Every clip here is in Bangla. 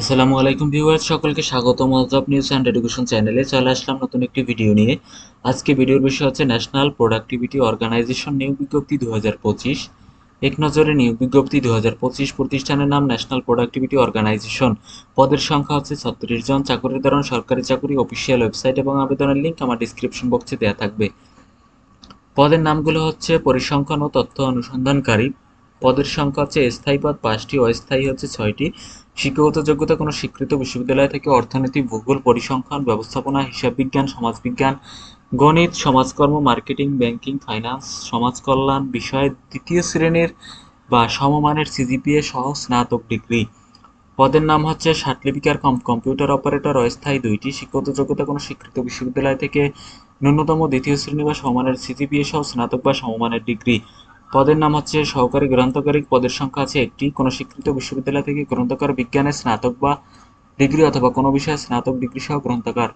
আসসালামু আলাইকুম ভিউয়ার্স, সকলকে স্বাগত মজব নিউজ অ্যান্ড এডুকেশন চ্যানেলে চলে আসলাম নতুন একটি ভিডিও নিয়ে। আজকে ভিডিওর বিষয় হচ্ছে ন্যাশনাল প্রোডাক্টিভিটি অর্গানাইজেশন নিয়োগ বিজ্ঞপ্তি দু এক নজরে নিয়োগ বিজ্ঞপ্তি দু হাজার পঁচিশ প্রতিষ্ঠানের নাম ন্যাশনাল প্রোডাক্টিভিটি অর্গানাইজেশন পদের সংখ্যা হচ্ছে ছত্রিশ জন, চাকরির ধরন সরকারি চাকরি অফিসিয়াল ওয়েবসাইট এবং আবেদনের লিঙ্ক আমার ডিসক্রিপশন বক্সে দেওয়া থাকবে। পদের নামগুলো হচ্ছে পরিসংখ্যান ও তথ্য অনুসন্ধানকারী। পদের সংখ্যা হচ্ছে স্থায়ী পদ পাঁচটি, অস্থায়ী হচ্ছে ছয়টি। শিক্ষাগত যোগ্যতা কোনো স্বীকৃত বিশ্ববিদ্যালয় থেকে অর্থনীতি, ভূগোল, পরিসংখ্যান, ব্যবস্থাপনা হিসাব বিজ্ঞান সমাজবিজ্ঞান, গণিত, সমাজকর্ম, মার্কেটিং, ব্যাংকিং, ফাইন্যান্স, সমাজকল্যাণ বিষয়ে দ্বিতীয় শ্রেণির বা সমমানের সিজিপিএ সহ স্নাতক ডিগ্রি। পদের নাম হচ্ছে সার্টিফিকার কম কম্পিউটার অপারেটর, অস্থায়ী দুইটি। শিক্ষাগত যোগ্যতা কোনো স্বীকৃত বিশ্ববিদ্যালয় থেকে ন্যূনতম দ্বিতীয় শ্রেণি বা সমমানের সিজিপিএ সহ স্নাতক বা সমমানের ডিগ্রি। পদের নাম হচ্ছে সহকারী গ্রন্থকারী পদের সংখ্যা আছে একটি। কোনো স্বীকৃত বিশ্ববিদ্যালয় থেকে গ্রন্থকার বিজ্ঞানে স্নাতক বা ডিগ্রি অথবা কোনো বিষয়ে স্নাতক ডিগ্রি সহ গ্রন্থকার।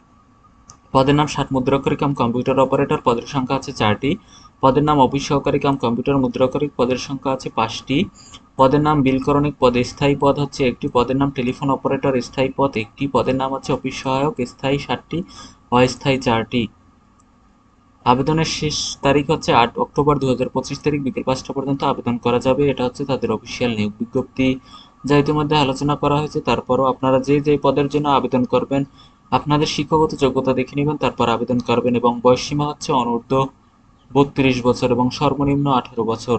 পদের নাম ষাট মুদ্রাক্ষরী কাম কম্পিউটার অপারেটর। পদের সংখ্যা আছে চারটি। পদের নাম অফিস সহকারী কাম কম্পিউটার মুদ্রাক্ষরী পদের সংখ্যা আছে পাঁচটি। পদের নাম বিলকরণিক পদ স্থায়ী পদ হচ্ছে একটি। পদের নাম টেলিফোন অপারেটর স্থায়ী পদ একটি। পদের নাম হচ্ছে অফিস সহায়ক স্থায়ী ষাটটি অস্থায়ী চারটি। আবেদনের শেষ তারিখ হচ্ছে আট অক্টোবর দু হাজার পঁচিশ তারিখ, বিকেল পাঁচটা পর্যন্ত আবেদন করা যাবে। এটা হচ্ছে তাদের অফিসিয়াল নিয়োগ বিজ্ঞপ্তি। যা ইতিমধ্যে আলোচনা করা হয়েছে, তারপরও আপনারা যে যে পদের জন্য আবেদন করবেন, আপনাদের শিক্ষাগত যোগ্যতা দেখে নেবেন, তারপর আবেদন করবেন এবং বয়সসীমা হচ্ছে অনূর্ধ্ব বত্রিশ বছর এবং সর্বনিম্ন আঠেরো বছর।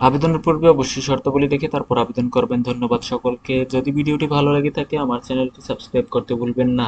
আবেদনের পূর্বে অবশ্যই শর্তাবলী দেখে তারপর আবেদন করবেন। ধন্যবাদ সকলকে। যদি ভিডিওটি ভালো লাগে থাকে, আমার চ্যানেলটি সাবস্ক্রাইব করতে ভুলবেন না।